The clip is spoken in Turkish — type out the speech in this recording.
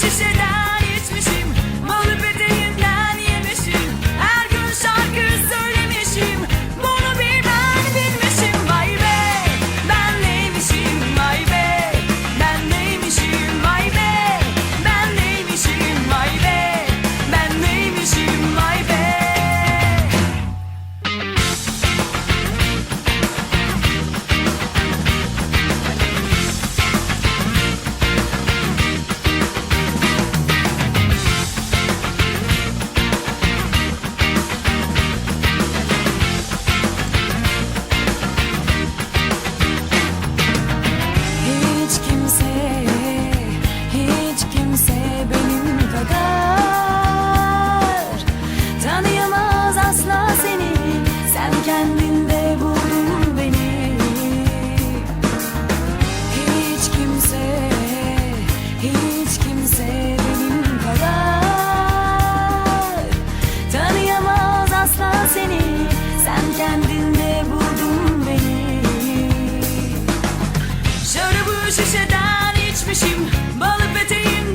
she said kendinde bulur beni. Hiç kimse, hiç kimse benim kadar Tanıyamaz asla seni, sen kendinde buldun beni. Şarabı şişeden içmişim, balı peteğim